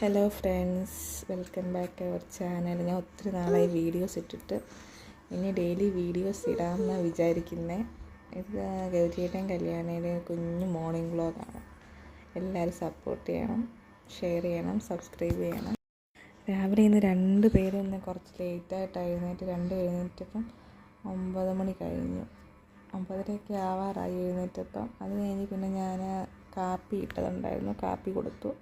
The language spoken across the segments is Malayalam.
Hello friends welcome back our channel ഞാൻ ഒത്തിരി നാളായി വീഡിയോസ് ഇട്ടിട്ട്. ഇനി ഡെയിലി വീഡിയോസ് ഇടാമെന്നാണ് വിചാരിക്കുന്നത് ഇത് ഗൗരിയുടെയും കല്യാണയുടെയും കുഞ്ഞു മോർണിംഗ് വ്ളോഗാണ് എല്ലാവരും സപ്പോർട്ട് ചെയ്യണം ഷെയർ ചെയ്യണം സബ്സ്ക്രൈബ് ചെയ്യണം. രാവിലെ ഇന്ന് രണ്ട് പേര് ഇന്ന് കുറച്ച് ലേറ്റായിട്ട് എഴുന്നേറ്റ് രണ്ട് എഴുന്നേറ്റപ്പം ഒമ്പത് മണി കഴിഞ്ഞു. ഒമ്പതരയൊക്കെ ആവാറായി എഴുന്നേറ്റപ്പം. അത് കഴിഞ്ഞ് പിന്നെ ഞാൻ കാപ്പി ഇട്ടതുണ്ടായിരുന്നു. കാപ്പി കൊടുത്തു.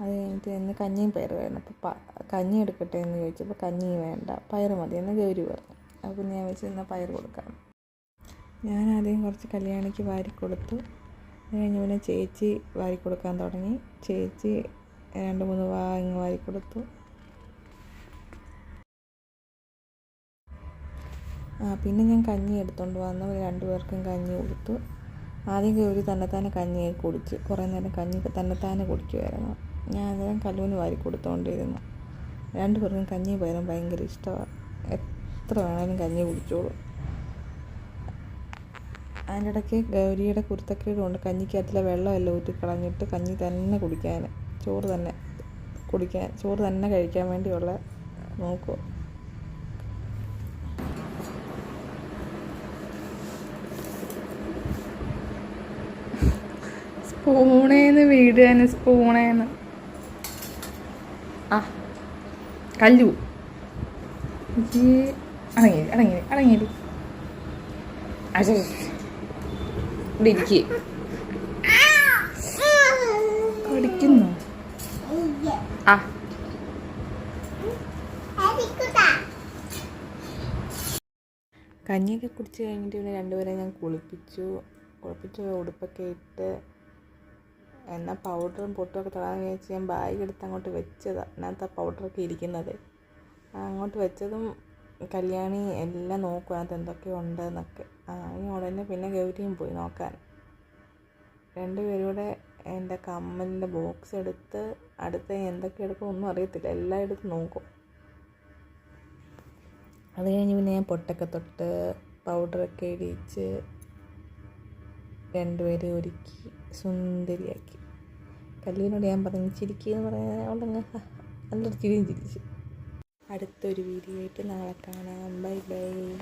അത് കഴിഞ്ഞിട്ട് എന്ന് കഞ്ഞിയും പയറുമായിരുന്നു അപ്പോൾ പ കഞ്ഞി എടുക്കട്ടെ എന്ന് ചോദിച്ചപ്പോൾ കഞ്ഞി വേണ്ട പയർ മതി എന്ന് ഗൗരി പറഞ്ഞു. അപ്പോൾ ഞാൻ വെച്ച് എന്നാൽ പയർ കൊടുക്കാം. ഞാൻ ആദ്യം കുറച്ച് കല്യാണിക്ക് വാരി കൊടുത്തു. അത് കഴിഞ്ഞ് പിന്നെ ചേച്ചി വാരി കൊടുക്കാൻ തുടങ്ങി. ചേച്ചി രണ്ട് മൂന്ന് വാങ്ങ് വാരി കൊടുത്തു. ആ പിന്നെ ഞാൻ കഞ്ഞി എടുത്തുകൊണ്ട് വന്നു രണ്ടു പേർക്കും കഞ്ഞി കൊടുത്തു. ആദ്യം ഗൗരി തന്നെത്താനെ കഞ്ഞി കുടിച്ച് കുറേ നേരം കഞ്ഞി തന്നെത്താനെ കുടിക്കുമായിരുന്നു ഞാൻ അന്നേരം കല്ലുവിന് വാരി കൊടുത്തുകൊണ്ടിരുന്നു രണ്ടു പേർക്കും കഞ്ഞി പകരം ഭയങ്കര ഇഷ്ടമാണ് എത്ര വേണേലും കഞ്ഞി കുടിച്ചോളൂ. അതിന്റെ ഇടയ്ക്ക് ഗൗരിയുടെ കുരുത്തക്കേട് കൊണ്ട് കഞ്ഞിക്കകത്തിലെ വെള്ളമെല്ലാം ഊറ്റി കളഞ്ഞിട്ട് കഞ്ഞി തന്നെ കുടിക്കാൻ ചോറ് തന്നെ കുടിക്കാൻ ചോറ് തന്നെ കഴിക്കാൻ വേണ്ടിയുള്ള നോക്കുക സ്പൂണേന്ന് വീടുകയാണ് സ്പൂണേന്ന്. ആ കല്ലു. അടങ്ങി അടങ്ങി അടങ്ങി. കടിക്കുന്നു. ആ. കഞ്ഞിയൊക്കെ കുടിച്ച് കഴിഞ്ഞിട്ട് പിന്നെ രണ്ടുപേരെ ഞാൻ കുളിപ്പിച്ചു. കുളിപ്പിച്ച് ഉടുപ്പൊക്കെ ഇട്ട് എന്നാൽ പൗഡറും പൊട്ടുമൊക്കെ തുടങ്ങി വിചാരിച്ച് ഞാൻ ബാഗ് എടുത്ത് അങ്ങോട്ട് വെച്ചതാണ് അതിനകത്ത് ആ പൗഡറൊക്കെ ഇരിക്കുന്നത്. അങ്ങോട്ട് വെച്ചതും കല്യാണി എല്ലാം നോക്കും അതിനകത്ത് എന്തൊക്കെ ഉണ്ട് എന്നൊക്കെ അതിന് ഉടനെ പിന്നെ ഗൗരിയും പോയി നോക്കാൻ. രണ്ടുപേരും കൂടെ എന്റെ കമ്മലിന്റെ ബോക്സ് എടുത്ത് അടുത്ത് എന്തൊക്കെ എടുക്കും ഒന്നും അറിയത്തില്ല. എല്ലാം എടുത്ത് നോക്കും. അത് കഴിഞ്ഞ് പിന്നെ ഞാൻ പൊട്ടൊക്കെ തൊട്ട് പൗഡറൊക്കെ ഇടിച്ച് രണ്ടുപേരെ ഒരുക്കി. സുന്ദരിയാക്കി. കല്ലുവിനോട് ഞാൻ പറഞ്ഞു ചിരിക്കുക പറയാൻ അവളങ്ങ് നല്ലൊരു ചിരിയും ചിരിച്ചു. അടുത്തൊരു വീഡിയോ ആയിട്ട് നാളെ കാണാം. Bye bye.